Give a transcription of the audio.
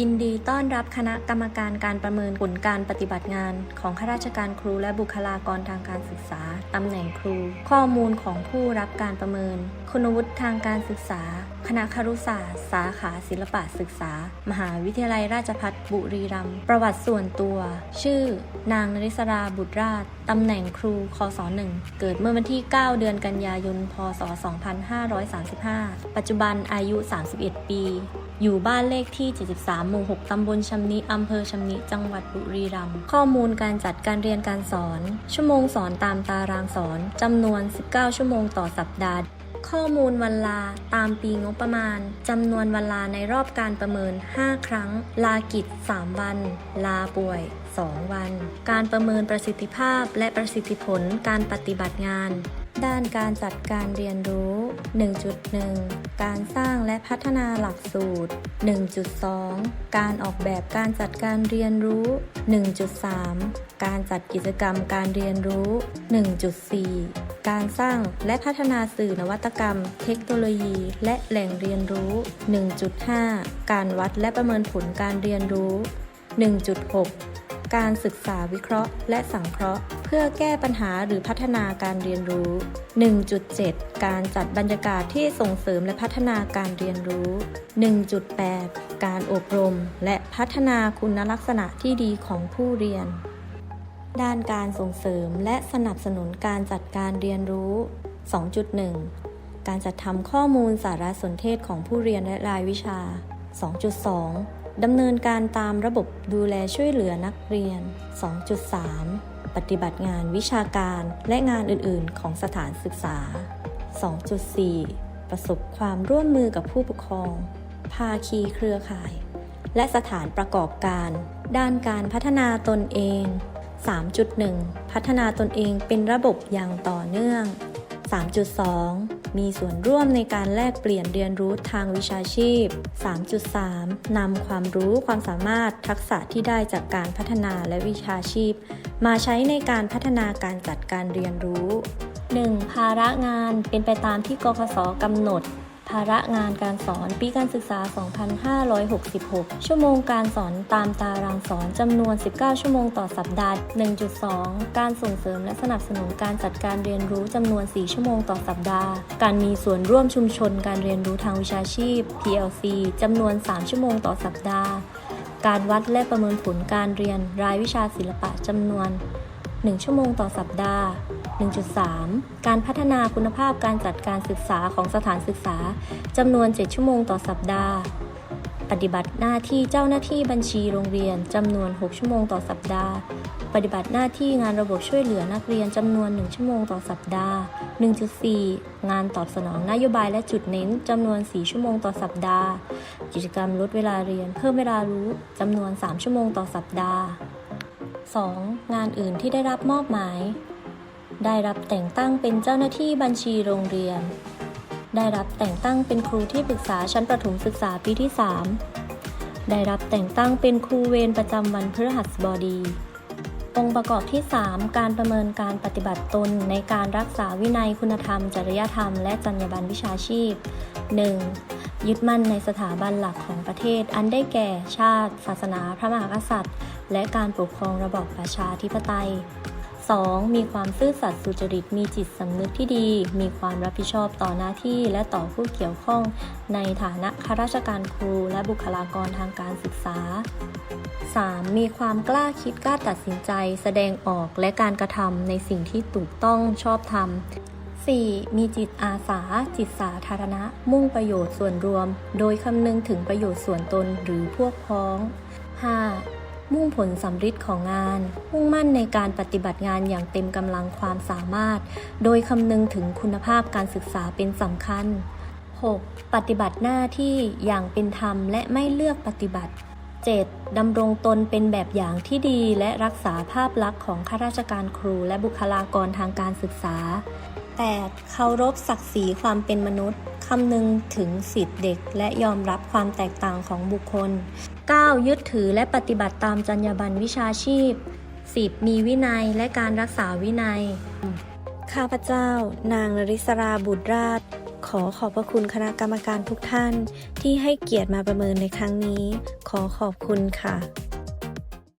ยินดีต้อนรับคณะกรรมการการประเมินผลการปฏิบัติงาน ของข้าราชการครูและบุคลากรทางการศึกษา ตำแหน่งครู ข้อมูลของผู้รับการประเมิน คุณวุฒิทางการศึกษา คณะครุศาสตร์ สาขาศิลปะศึกษา มหาวิทยาลัยราชภัฏบุรีรัมย์ ประวัติส่วนตัว ชื่อ นางนริศราบุตรราช ตำแหน่งครู คศ1เกิดเมื่อวันที่ 9 เดือนกันยายน พศ 2535 ปัจจุบันอายุ 31 ปี อยู่บ้านเลขที่ 73หมู่ 6 ตำบลชำนิอำเภอชำนิจังหวัดบุรีรัมย์ข้อมูลการจัดการเรียนการสอน ชั่วโมงสอนตามตารางสอนจำนวน 19 ชั่วโมงต่อสัปดาห์ข้อมูลวันลาตามปีงบประมาณ จำนวนวันลาในรอบการประเมิน 5 ครั้ง ลากิจ 3 วัน ลาป่วย 2 วัน การประเมินประสิทธิภาพและประสิทธิผลการปฏิบัติงาน ด้านการจัดการเรียนรู้ 1.1 การสร้างและพัฒนาหลักสูตร 1.2 การออกแบบการจัดการเรียนรู้ 1.3 การจัดกิจกรรมการเรียนรู้ 1.4 การสร้างและพัฒนาสื่อนวัตกรรม เทคโนโลยี และแหล่งเรียนรู้ 1.5 การวัดและประเมินผลการเรียนรู้ 1.6 การศึกษาวิเคราะห์ และสังเคราะห์ พื่อแก้ปัญหาหรือพัฒนาการเรียนรู้ 1.7 การจัดบรรยากาศที่ส่งเสริมและพัฒนาการเรียนรู้ 1.8 การอบรม และพัฒนาคุณลักษณะที่ดีของผู้เรียน ด้านการส่งเสริมและสนับสนุนการจัดการเรียนรู้ 2.1 การจัดทำข้อมูลสารสนเทศของผู้เรียนและรายวิชา 2.2ดำเนินการตามระบบดูแลช่วยเหลือนักเรียน 2.3 ปฏิบัติงานวิชาการและงานอื่น ๆ ของสถานศึกษา 2.4 ประสบความร่วมมือกับผู้ปกครอง ภาคีเครือข่าย และสถานประกอบการ ด้านการพัฒนาตนเอง 3.1 พัฒนาตนเองเป็นระบบอย่างต่อเนื่อง 3.2 มีส่วนร่วมในการแลกเปลี่ยนเรียนรู้ทางวิชาชีพ 3.3 นำความรู้ความสามารถทักษะที่ได้จากการพัฒนาและวิชาชีพ มาใช้ในการพัฒนาการจัดการเรียนรู้ 1. ภาระงานเป็นไปตามที่กคสกำหนดาระงานการสอนปีการศึกษา 2566 ชั่วโมงการสอนตามตารางสอนจำนวน 19 ชั่วโมงต่อสัปดาห์ 1.2 การส่งเสริมและสนับสนุนการจัดการเรียนรู้จำนวน 4 ชั่วโมงต่อสัปดาห์ การมีส่วนร่วมชุมชนการเรียนรู้ทางวิชาชีพ PLC จำนวน 3 ชั่วโมงต่อสัปดาห์ การวัดและประเมินผลการเรียนรายวิชาศิลปะจำนวน 1 ชั่วโมงต่อสัปดาห์ 1.3 การพัฒนาคุณภาพการจัดการศึกษาของสถานศึกษาจำนวน 7 ชั่วโมงต่อสัปดาห์ ปฏิบัติหน้าที่เจ้าหน้าที่บัญชีโรงเรียนจำนวน 6 ชั่วโมงต่อสัปดาห์ ปฏิบัติหน้าที่งานระบบช่วยเหลือนักเรียนจำนวน 1 ชั่วโมงต่อสัปดาห์ 1.4 งานตอบสนองนโยบายและจุดเน้นจำนวน 4 ชั่วโมงต่อสัปดาห์ กิจกรรมลดเวลาเรียน เพิ่มเวลารู้จำนวน 3 ชั่วโมงต่อสัปดาห์ 2. งานอื่นที่ได้รับมอบหมาย ได้รับแต่งตั้งเป็นเจ้าหน้าที่บัญชีโรงเรียน ได้รับแต่งตั้งเป็นครูที่ปรึกษาชั้นประถมศึกษาปีที่ 3 ได้รับแต่งตั้งเป็นครูเวรประจำวันพฤหัสบดี องค์ประกอบที่ 3 การประเมินการปฏิบัติตนในการรักษาวินัยคุณธรรม จริยธรรม และจรรยาบรรณวิชาชีพ 1. ยึดมั่นในสถาบันหลักของประเทศ อันได้แก่ชาติ ศาสนา พระมหากษัตริย์ และการปกครองระบอบประชาธิปไตย 2. มีความซื่อสัตย์สุจริต มีจิตสำนึกที่ดี มีความรับผิดชอบต่อหน้าที่และต่อผู้เกี่ยวข้อง ในฐานะข้าราชการครู และบุคลากรทางการศึกษา 3. มีความกล้าคิดกล้าตัดสินใจ แสดงออกและการกระทำในสิ่งที่ถูกต้องชอบธรรม 4. มีจิตอาสา จิตสาธารณะ มุ่งประโยชน์ส่วนรวม โดยคำนึงถึงประโยชน์ส่วนตนหรือพวกพ้อง 5. มุ่งผลสำฤทธิ์ของงาน มุ่งมั่นในการปฏิบัติงานอย่างเต็มกำลังความสามารถ โดยคำนึงถึงคุณภาพการศึกษาเป็นสำคัญ 6. ปฏิบัติหน้าที่อย่างเป็นธรรมและไม่เลือกปฏิบัติ 7. ดำรงตนเป็นแบบอย่างที่ดีและรักษาภาพลักษณ์ของข้าราชการครูและบุคลากรทางการศึกษา 8. เคารพศักดิ์ศรีความเป็นมนุษย์ คำนึงถึงสิทธิเด็ก และยอมรับความแตกต่างของบุคคล 9. ยึดถือและปฏิบัติตามจรรยาบรรณวิชาชีพ 10. มีวินัยและการรักษาวินัย ข้าพเจ้า นางริศราบุตรราช ขอขอบพระคุณคณะกรรมการทุกท่าน ที่ให้เกียรติมาประเมินในครั้งนี้ ขอขอบคุณค่ะ